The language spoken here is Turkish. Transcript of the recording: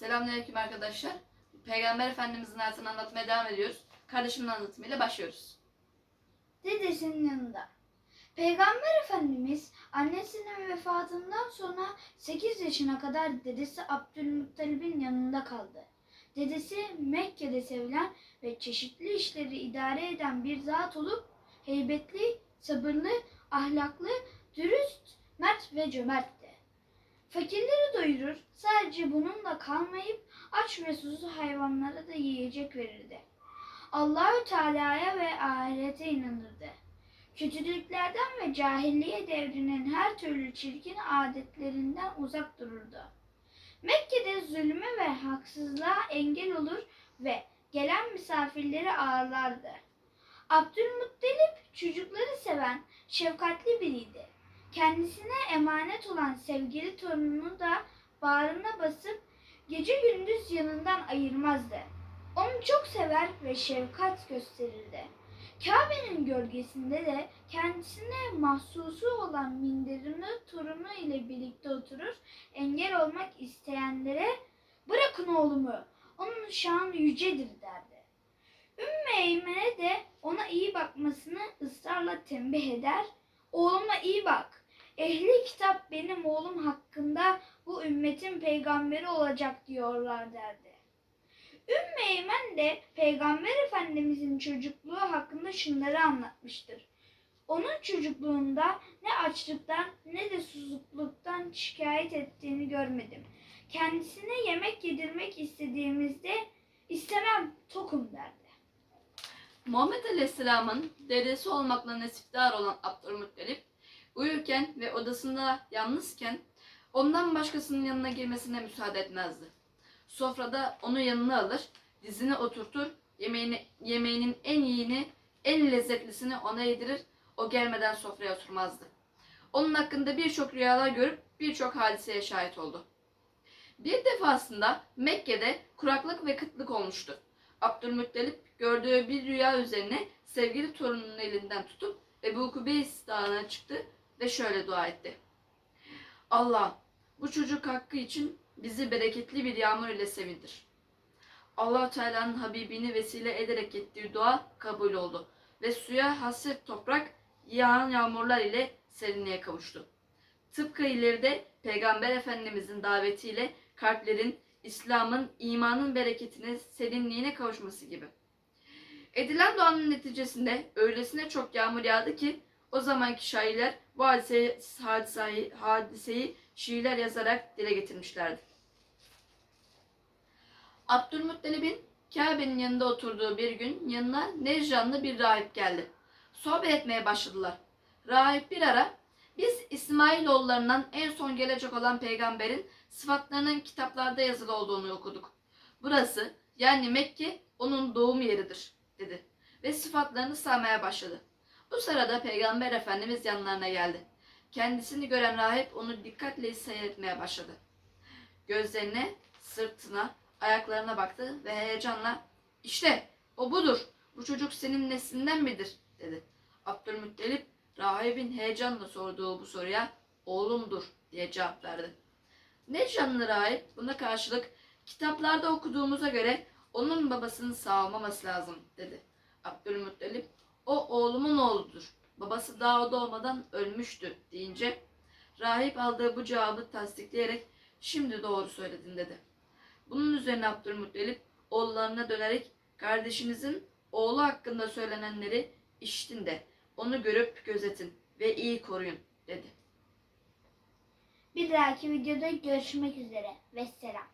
Selamünaleyküm arkadaşlar. Peygamber Efendimizin hayatını anlatmaya devam ediyoruz. Kardeşimin anlatımıyla başlıyoruz. Dedesinin yanında. Peygamber Efendimiz annesinin vefatından sonra 8 yaşına kadar dedesi Abdülmuttalib'in yanında kaldı. Dedesi Mekke'de sevilen ve çeşitli işleri idare eden bir zat olup heybetli, sabırlı, ahlaklı, dürüst, mert ve cömertti. Fakirleri doyurur, sadece bununla kalmayıp aç ve susuz hayvanlara da yiyecek verirdi. Allahü Teala'ya ve ahirete inanırdı. Kötülüklerden ve cahiliye devrinin her türlü çirkin adetlerinden uzak dururdu. Mekke'de zulmü ve haksızlığa engel olur ve gelen misafirleri ağırlardı. Abdülmuttalip çocukları seven, şefkatli biriydi. Kendisine emanet olan sevgili torununu da bağrına basıp gece gündüz yanından ayırmazdı. Onu çok sever ve şefkat gösterirdi. Kabe'nin gölgesinde de kendisine mahsusu olan minderini torunu ile birlikte oturur, engel olmak isteyenlere bırakın oğlumu, onun şanı yücedir derdi. Ümmü Eymen'e de ona iyi bakmasını ısrarla tembih eder, oğluma iyi bak, ehli kitap benim oğlum hakkında bu ümmetin peygamberi olacak diyorlar derdi. Ümmü Eymen de Peygamber Efendimizin çocukluğu hakkında şunları anlatmıştır. Onun çocukluğunda ne açlıktan ne de susuzluktan şikayet ettiğini görmedim. Kendisine yemek yedirmek istediğimizde istemem tokum derdi. Muhammed Aleyhisselam'ın dedesi olmakla nesipdar olan Abdülmuttalip uyurken ve odasında yalnızken ondan başkasının yanına girmesine müsaade etmezdi. Sofrada onu yanına alır, dizine oturtur, yemeğini, yemeğinin en iyini, en lezzetlisini ona yedirir, o gelmeden sofraya oturmazdı. Onun hakkında birçok rüyalar görüp birçok hadiseye şahit oldu. Bir defasında Mekke'de kuraklık ve kıtlık olmuştu. Abdülmuttalip gördüğü bir rüya üzerine sevgili torununun elinden tutup Ebu Kubeys dağına çıktı ve şöyle dua etti. Allah bu çocuk hakkı için bizi bereketli bir yağmur ile sevindir. allah Teala'nın Habibini vesile ederek ettiği dua kabul oldu ve suya hasret toprak yağan yağmurlar ile serinliğe kavuştu. Tıpkı ileride Peygamber Efendimizin davetiyle kalplerin İslam'ın imanın bereketine, serinliğine kavuşması gibi. Edilen duanın neticesinde öylesine çok yağmur yağdı ki o zamanki şairler bu hadiseyi, hadiseyi, hadiseyi şiirler yazarak dile getirmişlerdi. Abdülmuttalib'in Kabe'nin yanında oturduğu bir gün yanına Necranlı bir rahip geldi. Sohbet etmeye başladılar. Rahip bir ara biz İsmailoğullarından en son gelecek olan peygamberin sıfatlarının kitaplarda yazılı olduğunu okuduk. Burası yani Mekke onun doğum yeridir dedi ve sıfatlarını saymaya başladı. Bu sırada Peygamber Efendimiz yanlarına geldi. Kendisini gören rahip onu dikkatle seyretmeye başladı. Gözlerine, sırtına, ayaklarına baktı ve heyecanla işte o budur, bu çocuk senin neslinden midir dedi. Abdülmuttalip rahibin heyecanla sorduğu bu soruya oğlumdur diye cevap verdi. Necranlı rahip buna karşılık kitaplarda okuduğumuza göre onun babasının sağ olmaması lazım dedi. Abdülmuttalip o oğlumun oğludur. Babası daha doğmadan ölmüştü deyince rahip aldığı bu cevabı tasdikleyerek şimdi doğru söyledin dedi. Bunun üzerine Abdülmuttalip oğullarına dönerek kardeşinizin oğlu hakkında söylenenleri işitin de onu görüp gözetin ve iyi koruyun dedi. Bir dahaki videoda görüşmek üzere. Vesselam.